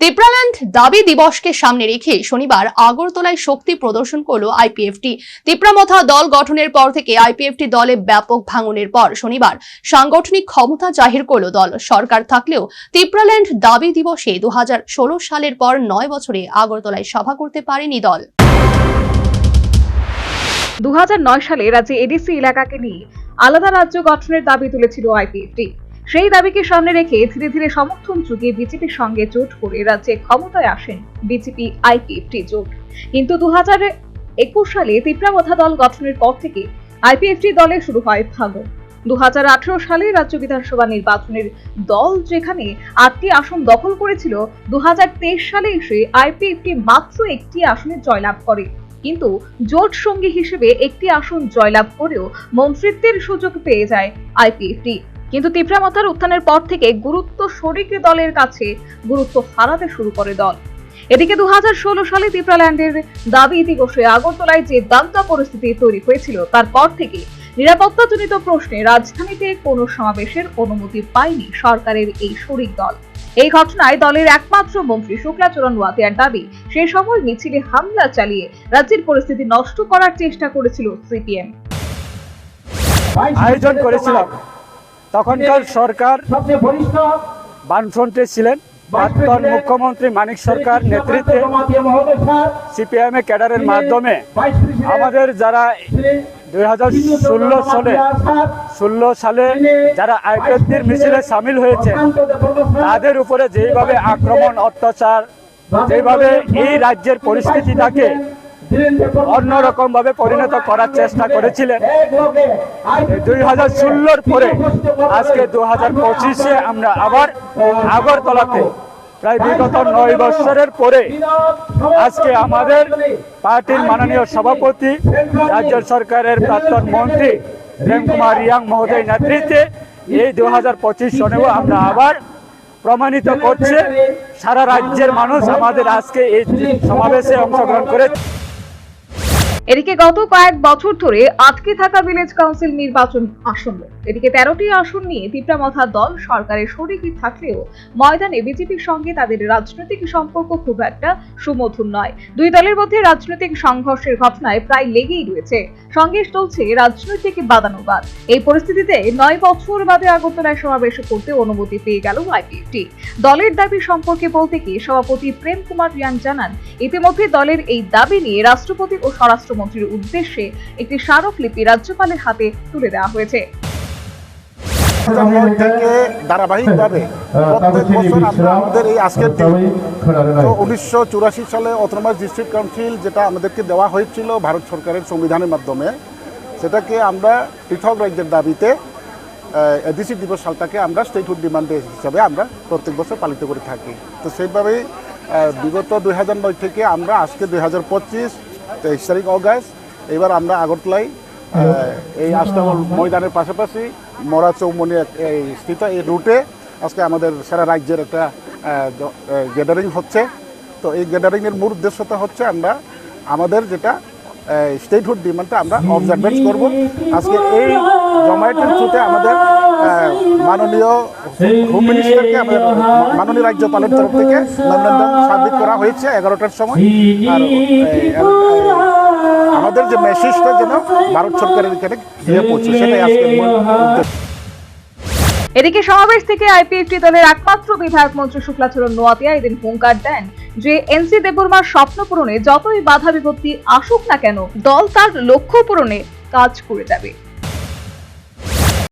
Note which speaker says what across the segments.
Speaker 1: তিপ্রাল্যান্ড দাবি দিবসকে সামনে রেখে শনিবার আগরতলায় শক্তি প্রদর্শন করল আইপিএফটি। তিপ্রামথা দল গঠনের পর থেকে আইপিএফটি দলে ব্যাপক ভাঙনের পর শনিবার সাংগঠনিক ক্ষমতা জাহির করল দল। সরকার থাকলেও তিপ্রাল্যান্ড দাবি দিবসে দু হাজার ষোলো সালের পর নয় বছরে আগরতলায় সভা করতে পারেনি দল।
Speaker 2: দু হাজার নয় সালে রাজ্যে এডিসি এলাকাকে নিয়ে আলাদা রাজ্য গঠনের দাবি তুলেছিল আইপিএফটি। সেই দাবিকে সামনে রেখে ধীরে ধীরে সমর্থন যুগে বিজেপির সঙ্গে জোট করে রাজ্যে ক্ষমতায় আসেন বিজেপি আইপিএফটি জোট কিন্তু দু হাজার একুশ সালে তিপ্রামথা দল গঠনের পর থেকে আইপিএফটি দলে শুরু হয় ভাঙন। দু সালে রাজ্য বিধানসভা নির্বাচনের দল যেখানে আটটি আসন দখল করেছিল দু হাজার তেইশ সালে এসে আইপিএফটি মাত্র একটি আসনে জয়লাভ করে। কিন্তু জোট সঙ্গী হিসেবে একটি আসন জয়লাভ করেও মন্ত্রিত্বের সুযোগ পেয়ে যায় আইপিএফটি কিন্তু তিপ্রামথার উত্থানের পর থেকে গুরুত্ব শরিক দলের কাছে গুরুত্ব হারাতে শুরু করে দল। এদিকে দু সালে তিপ্রাল্যান্ডের দাবি দিবসে আগরতলায় যে দাঙ্গা পরিস্থিতি তৈরি হয়েছিল, তারপর থেকে নিরাপত্তাজনিত প্রশ্নে রাজধানীতে কোনো সমাবেশের অনুমতি পায়নি সরকারের এই শরিক দল। এই ঘটনায় দলের একমাত্র মন্ত্রী শুক্লাচরণ ওয়াতিয়ার দাবি, সে সময় মিছিলে হামলা চালিয়ে রাজ্যের পরিস্থিতি নষ্ট করার চেষ্টা করেছিল সিপিএম।
Speaker 3: আয়োজন করেছিলাম। তখনকার সরকার বামফ্রন্টে ছিলেন প্রাক্তন মুখ্যমন্ত্রী মানিক সরকার নেতৃত্বে সিপিএম এ ক্যাডারের মাধ্যমে আমাদের যারা দুই হাজার ষোলো সালে ষোলো সালে যারা আইপিএফটির মিছিলে সামিল হয়েছে তাদের উপরে যেইভাবে আক্রমণ অত্যাচার যেভাবে এই রাজ্যের পরিস্থিতিটাকে অন্যরকম ভাবে পরিণত করার চেষ্টা করেছিলেন। দুই হাজার ষোলোর পরে, আজকে দু হাজার পঁচিশে আমরা আবার আগরতলাতে, প্রায় বিগত নয় বছরের পরে, আজকে আমাদের পার্টির মাননীয় সভাপতি রাজ্য সরকারের প্রাক্তন মন্ত্রী প্রেম কুমার রিয়াং মহোদয় নেতৃত্বে এই দু হাজার পঁচিশ সনেও আমরা আবার প্রমাণিত করছে, সারা রাজ্যের মানুষ আমাদের আজকে এই সমাবেশে অংশগ্রহণ করে
Speaker 2: এদিকে গত কয়েক বছর ধরে আটকে থাকা ভিলেজ কাউন্সিল নির্বাচন আসন্ন। এদিকে তেরোটি আসন নিয়ে তিপ্রামথা দল সরকারের শরিকি থাকলেও ময়দানে বিজেপির সঙ্গে তাদের রাজনৈতিক সম্পর্ক খুব একটা সুমধুর নয়। দুই দলের মধ্যে রাজনৈতিক সংঘর্ষের ঘটনায় প্রায় লেগেই রয়েছে। সঙ্গে চলছে রাজনৈতিক বাদানুবাদ। এই পরিস্থিতিতে নয় বছর বাদে আগরতলায় সমাবেশ করতে অনুমতি পেয়ে গেল আইপিএফটি। দলের দাবি সম্পর্কে বলতে গিয়ে সভাপতি প্রেম কুমার রিয়াং জানান, ইতিমধ্যে দলের এই দাবি নিয়ে রাষ্ট্রপতি ও স্বরাষ্ট্রমন্ত্রীর উদ্দেশ্যে একটি স্মারকলিপি রাজ্যপালের হাতে তুলে দেওয়া হয়েছে।
Speaker 4: থেকে ধারাবাহিকভাবে প্রত্যেক বছর আমরা আমাদের এই আজকের দিন উনিশশো চুরাশি সালে অটোনমাস ডিস্ট্রিক্ট কাউন্সিল যেটা আমাদেরকে দেওয়া হয়েছিল ভারত সরকারের সংবিধানের মাধ্যমে সেটাকে আমরা পৃথক রাজ্যের দাবিতে এডিসি দিবস সালটাকে আমরা স্টেটহুড ডিমান্ড হিসাবে আমরা প্রত্যেক বছর পালিত করে থাকি। তো সেইভাবেই আহ, বিগত দুই হাজার নয় থেকে আমরা আজকে দুই হাজার পঁচিশ তেইশ তারিখ অগাস্ট এবার আমরা আগরতলায় এই আস্তাবল ময়দানের পাশাপাশি মরা চৌমনি এই স্থিত এই রুটে আজকে আমাদের সারা রাজ্যের একটা গ্যাদারিং হচ্ছে। তো এই গ্যাদারিংয়ের মূল উদ্দেশ্যটা হচ্ছে আমরা আমাদের যেটা স্টেটহুড ডিমান্ডটা আমরা অবজারভেন্স করব। আজকে এই জমায়েতের থ্রুতে আমাদের মাননীয় হোম মিনিস্টারকে আমাদের মাননীয় রাজ্যপালের তরফ থেকে সাবমিট করা হয়েছে এগারোটার সময়। আমাদের যে মেসেজটা যেন ভারত সরকারের এখানে গিয়ে পৌঁছে, সেটাই
Speaker 2: এদিকে সমাবেশ থেকে আইপিএফটি দলের একমাত্র বিধায়ক মন্ত্রী শুক্লাচরণ নোয়াতিয়া এদিন হুঙ্কার দেন যে এনসি দেববর্মার স্বপ্ন পূরণে যতই বাধা বিপত্তি আসুক না কেন, দল তার লক্ষ্য পূরণে কাজ করে যাবে।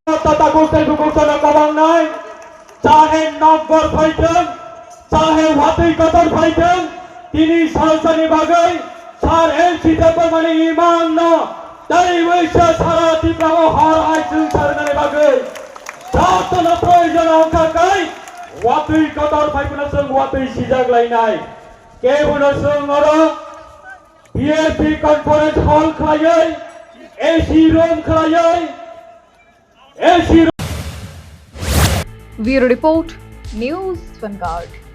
Speaker 5: তথা গুরুত্বের গুরুত্ব কমান নয় চাহে নব্বর ফাইটেন চাহে ভাতেই কতর ফাইটেন তিনি সরকারি বাগাই, সার এল সিতে মানে ইমান না। তাই বৈশ্য সারা তীব্র হর আইসুন সরকারি বাগাই। যত না প্রয়োজন অঙ্কাকাই ওয়াতুই কতর ফাইপনা সং ওয়াতুই সিজাগ লাই নাই। কে বুনো সং মর? BAP conference hall খাইয়াই AC room খাইয়াই ऐसी
Speaker 2: ब्यूरो रिपोर्ट न्यूज़ वनगार्ड।